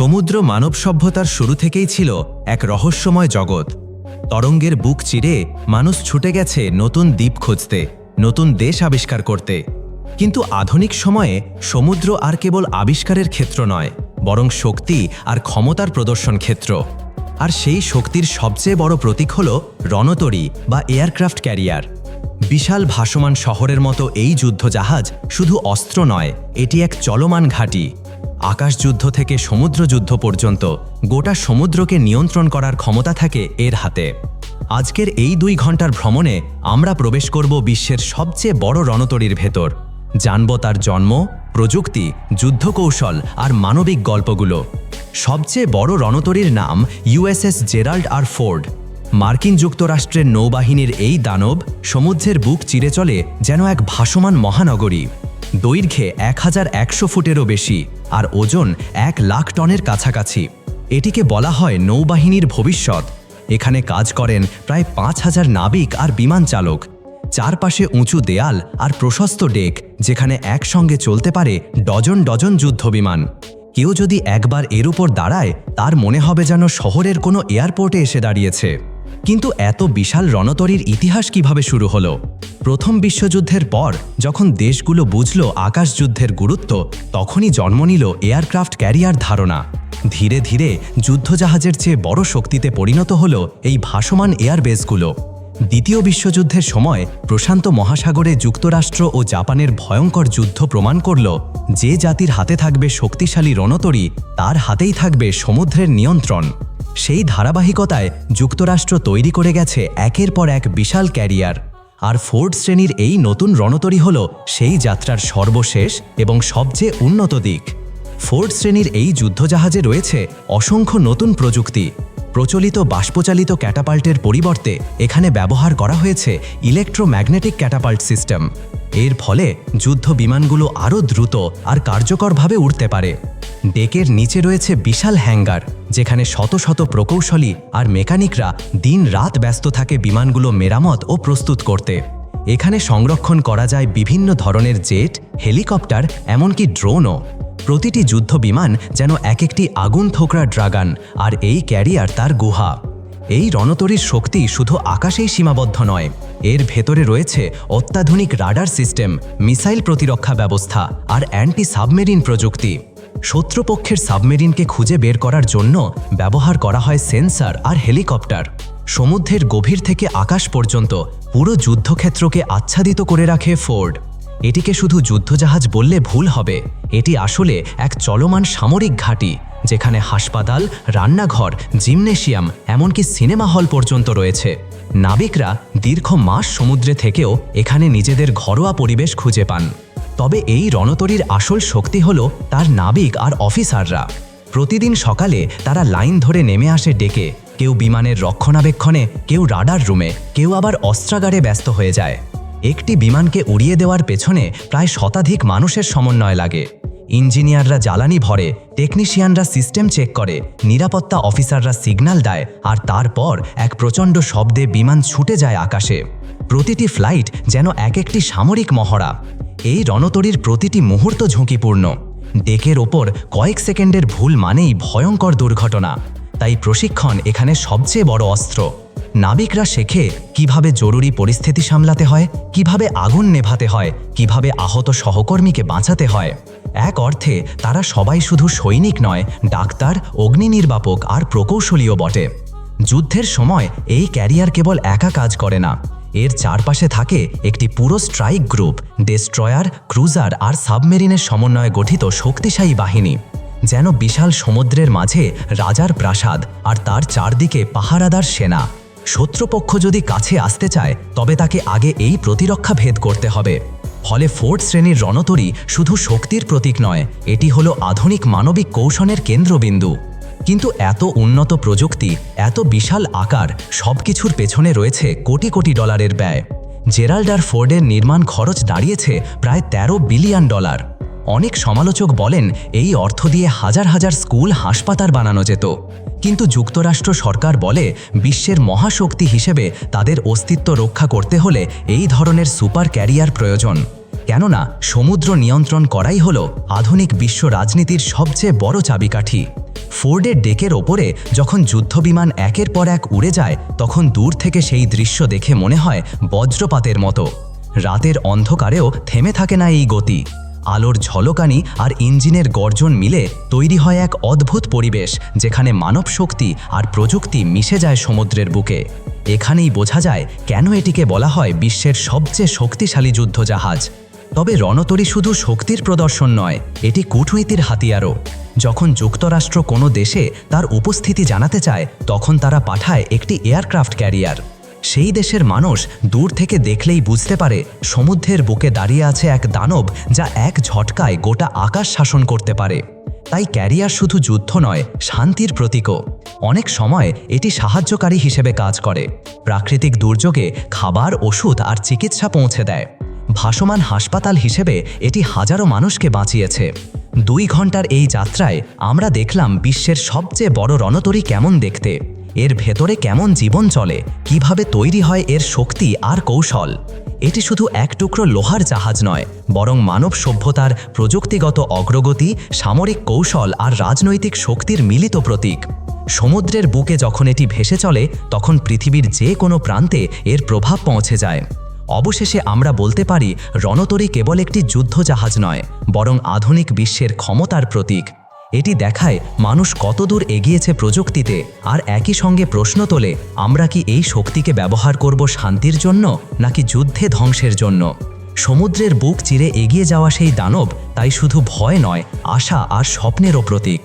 সমুদ্র মানব সভ্যতার শুরু থেকেই ছিল এক রহস্যময় জগৎ। তরঙ্গের বুক চিরে মানুষ ছুটে গেছে নতুন দ্বীপ খুঁজতে, নতুন দেশ আবিষ্কার করতে। কিন্তু আধুনিক সময়ে সমুদ্র আর কেবল আবিষ্কারের ক্ষেত্র নয়, বরং শক্তি আর ক্ষমতার প্রদর্শন ক্ষেত্র। আর সেই শক্তির সবচেয়ে বড় প্রতীক হল রণতরী বা এয়ারক্রাফট ক্যারিয়ার। বিশাল ভাসমান শহরের মতো এই যুদ্ধজাহাজ শুধু অস্ত্র নয়, এটি এক চলমান ঘাঁটি। আকাশযুদ্ধ থেকে সমুদ্রযুদ্ধ পর্যন্ত গোটা সমুদ্রকে নিয়ন্ত্রণ করার ক্ষমতা থাকে এর হাতে। আজকের এই দুই ঘণ্টার ভ্রমণে আমরা প্রবেশ করব বিশ্বের সবচেয়ে বড় রণতরীর ভেতর। জানব তার জন্ম, প্রযুক্তি, যুদ্ধকৌশল আর মানবিক গল্পগুলো। সবচেয়ে বড় রণতরীর নাম ইউএসএস জেরাল্ড আর ফোর্ড। মার্কিন যুক্তরাষ্ট্রের নৌবাহিনীর এই দানব সমুদ্রের বুক চিরে চলে যেন এক ভাসমান মহানগরী। দৈর্ঘ্যে এক হাজার একশো ফুটেরও বেশি, আর ওজন এক লাখ টনের কাছাকাছি। এটিকে বলা হয় নৌবাহিনীর ভবিষ্যৎ। এখানে কাজ করেন প্রায় পাঁচ হাজার নাবিক আর বিমান চালক। চারপাশে উঁচু দেয়াল আর প্রশস্ত ডেক, যেখানে একসঙ্গে চলতে পারে ডজন ডজন যুদ্ধবিমান। কেউ যদি একবার এর উপর দাঁড়ায়, তার মনে হবে যেন শহরের কোনো এয়ারপোর্টে এসে দাঁড়িয়েছে। কিন্তু এত বিশাল রণতরীর ইতিহাস কীভাবে শুরু হলো? প্রথম বিশ্বযুদ্ধের পর, যখন দেশগুলো বুঝল আকাশযুদ্ধের গুরুত্ব, তখনই জন্ম নিল এয়ারক্রাফট ক্যারিয়ার ধারণা। ধীরে ধীরে যুদ্ধজাহাজের চেয়ে বড় শক্তিতে পরিণত হল এই ভাসমান এয়ারবেসগুলো। দ্বিতীয় বিশ্বযুদ্ধের সময়, প্রশান্ত মহাসাগরে যুক্তরাষ্ট্র ও জাপানের ভয়ঙ্কর যুদ্ধ প্রমাণ করল, যে জাতির হাতে থাকবে শক্তিশালী রণতরী, তার হাতেই থাকবে সমুদ্রের নিয়ন্ত্রণ। সেই ধারাবাহিকতায় যুক্তরাষ্ট্র তৈরি করে গেছে একের পর এক বিশাল ক্যারিয়ার। আর ফোর্ড শ্রেণির এই নতুন রণতরী হল সেই যাত্রার সর্বশেষ এবং সবচেয়ে উন্নত দিক। ফোর্ড শ্রেণির এই যুদ্ধজাহাজে রয়েছে অসংখ্য নতুন প্রযুক্তি। প্রচলিত বাষ্পচালিত ক্যাটাপাল্টের পরিবর্তে এখানে ব্যবহার করা হয়েছে ইলেকট্রোম্যাগনেটিক ক্যাটাপাল্ট সিস্টেম। এর ফলে যুদ্ধ বিমানগুলো আরও দ্রুত আর কার্যকরভাবে উড়তে পারে। ডেকের নিচে রয়েছে বিশাল হ্যাঙ্গার, যেখানে শত শত প্রকৌশলী আর মেকানিকরা দিন রাত ব্যস্ত থাকে বিমানগুলো মেরামত ও প্রস্তুত করতে। এখানে সংরক্ষণ করা যায় বিভিন্ন ধরনের জেট, হেলিকপ্টার, এমনকি ড্রোনও। প্রতিটি যুদ্ধ বিমান যেন এক একটি আগুন থোকরা ড্রাগান, আর এই ক্যারিয়ার তার গুহা। এই রণতরীর শক্তি শুধু আকাশেই সীমাবদ্ধ নয়, এর ভেতরে রয়েছে অত্যাধুনিক রাডার সিস্টেম, মিসাইল প্রতিরক্ষা ব্যবস্থা, আর অ্যান্টি সাবমেরিন প্রযুক্তি। শত্রুপক্ষের সাবমেরিনকে খুঁজে বের করার জন্য ব্যবহার করা হয় সেন্সার আর হেলিকপ্টার। সমুদ্রের গভীর থেকে আকাশ পর্যন্ত পুরো যুদ্ধক্ষেত্রকে আচ্ছাদিত করে রাখে ফোর্ড। এটিকে শুধু যুদ্ধজাহাজ বললে ভুল হবে। এটি আসলে এক চলমান সামরিক ঘাঁটি, যেখানে হাসপাতাল, রান্নাঘর, জিমনেশিয়াম, এমনকি সিনেমা হল পর্যন্ত রয়েছে। নাবিকরা দীর্ঘ মাস সমুদ্রে থেকেও এখানে নিজেদের ঘরোয়া পরিবেশ খুঁজে পান। তবে এই রণতরীর আসল শক্তি হল তার নাবিক আর অফিসাররা। প্রতিদিন সকালে তারা লাইন ধরে নেমে আসে ডেকে। কেউ বিমানের রক্ষণাবেক্ষণে, কেউ রাডার রুমে, কেউ আবার অস্ত্রাগারে ব্যস্ত হয়ে যায়। একটি বিমানকে উড়িয়ে দেওয়ার পেছনে প্রায় শতাধিক মানুষের সমন্বয় লাগে। ইঞ্জিনিয়াররা জ্বালানি ভরে, টেকনিশিয়ানরা সিস্টেম চেক করে, নিরাপত্তা অফিসাররা সিগন্যাল দেয় আর তারপর এক প্রচণ্ড শব্দে বিমান ছুটে যায় আকাশে। প্রতিটি ফ্লাইট যেন এক একটি সামরিক মহড়া। এই রণতরীর প্রতিটি মুহূর্ত ঝুঁকিপূর্ণ। ডেকের ওপর কয়েক সেকেন্ডের ভুল মানেই ভয়ঙ্কর দুর্ঘটনা। তাই প্রশিক্ষণ এখানে সবচেয়ে বড় অস্ত্র। নাবিকরা শেখে কীভাবে জরুরি পরিস্থিতি সামলাতে হয়, কীভাবে আগুন নেভাতে হয়, কীভাবে আহত সহকর্মীকে বাঁচাতে হয়। এক অর্থে, তারা সবাই শুধু সৈনিক নয়, ডাক্তার, অগ্নি নির্বাপক আর প্রকৌশলীও বটে। যুদ্ধের সময় এই ক্যারিয়ার কেবল একা কাজ করে না। এর চারপাশে থাকে একটি পুরো স্ট্রাইক গ্রুপ ডেস্ট্রয়ার ক্রুজার আর সাবমেরিনের সমন্বয়ে গঠিত শক্তিশালী বাহিনী, যেন বিশাল সমুদ্রের মাঝে রাজার প্রাসাদ আর তার চারদিকে পাহারাদার সেনা। শত্রুপক্ষ যদি কাছে আসতে চায়, তবে তাকে আগে এই প্রতিরক্ষা ভেদ করতে হবে। ফলে ফোর্ট শ্রেণির রণতরী শুধু শক্তির প্রতীক নয়, এটি হলো আধুনিক মানবিক কৌশলের কেন্দ্রবিন্দু। কিন্তু এত উন্নত প্রযুক্তি, এত বিশাল আকার, সবকিছুর পেছনে রয়েছে কোটি কোটি ডলারের ব্যয়। জেরাল্ডার ফোর্ডের নির্মাণ খরচ দাঁড়িয়েছে প্রায় ১৩ বিলিয়ন ডলার। অনেক সমালোচক বলেন, এই অর্থ দিয়ে হাজার হাজার স্কুল, হাসপাতাল বানানো যেত। কিন্তু যুক্তরাষ্ট্র সরকার বলে, বিশ্বের মহাশক্তি হিসেবে তাদের অস্তিত্ব রক্ষা করতে হলে এই ধরনের সুপার ক্যারিয়ার প্রয়োজন। কেননা সমুদ্র নিয়ন্ত্রণ করাই হল আধুনিক বিশ্ব রাজনীতির সবচেয়ে বড় চাবিকাঠি। ফোর্ডের ডেকের ওপরে যখন যুদ্ধবিমান একের পর এক উড়ে যায়, তখন দূর থেকে সেই দৃশ্য দেখে মনে হয় বজ্রপাতের মতো। রাতের অন্ধকারেও থেমে থাকে না এই গতি। আলোর ঝলকানি আর ইঞ্জিনের গর্জন মিলে তৈরি হয় এক অদ্ভুত পরিবেশ, যেখানে মানব শক্তি আর প্রযুক্তি মিশে যায় সমুদ্রের বুকে। এখানেই বোঝা যায় কেন এটিকে বলা হয় বিশ্বের সবচেয়ে শক্তিশালী যুদ্ধজাহাজ। তবে রণতরী শুধু শক্তির প্রদর্শন নয়, এটি কূটনীতির হাতিয়ারও। যখন যুক্তরাষ্ট্র কোনো দেশে তার উপস্থিতি জানাতে চায়, তখন তারা পাঠায় একটি এয়ারক্রাফট ক্যারিয়ার। সেই দেশের মানুষ দূর থেকে দেখলেই বুঝতে পারে, সমুদ্রের বুকে দাঁড়িয়ে আছে এক দানব যা এক ঝটকায় গোটা আকাশ শাসন করতে পারে। তাই ক্যারিয়ার শুধু যুদ্ধ নয়, শান্তির প্রতীকও। অনেক সময় এটি সাহায্যকারী হিসেবে কাজ করে। প্রাকৃতিক দুর্যোগে খাবার, ওষুধ আর চিকিৎসা পৌঁছে দেয়। ভাসমান হাসপাতাল হিসেবে এটি হাজারো মানুষকে বাঁচিয়েছে। দুই ঘণ্টার এই যাত্রায় আমরা দেখলাম বিশ্বের সবচেয়ে বড় রণতরী কেমন দেখতে। এর ভেতরে কেমন জীবন চলে, কীভাবে তৈরি হয় এর শক্তি আর কৌশল। এটি শুধু এক টুকরো লোহার জাহাজ নয়, বরং মানব সভ্যতার প্রযুক্তিগত অগ্রগতি, সামরিক কৌশল আর রাজনৈতিক শক্তির মিলিত প্রতীক। সমুদ্রের বুকে যখন এটি ভেসে চলে, তখন পৃথিবীর যে কোনো প্রান্তে এর প্রভাব পৌঁছে যায়। অবশেষে আমরা বলতে পারি, রণতরী কেবল একটি যুদ্ধজাহাজ নয়, বরং আধুনিক বিশ্বের ক্ষমতার প্রতীক। এটি দেখায় মানুষ কতদূর এগিয়েছে প্রযুক্তিতে, আর একই সঙ্গে প্রশ্ন তোলে, আমরা কি এই শক্তিকে ব্যবহার করব শান্তির জন্য, নাকি যুদ্ধে ধ্বংসের জন্য? সমুদ্রের বুক চিরে এগিয়ে যাওয়া সেই দানব, তাই শুধু ভয় নয়, আশা আর স্বপ্নেরও প্রতীক।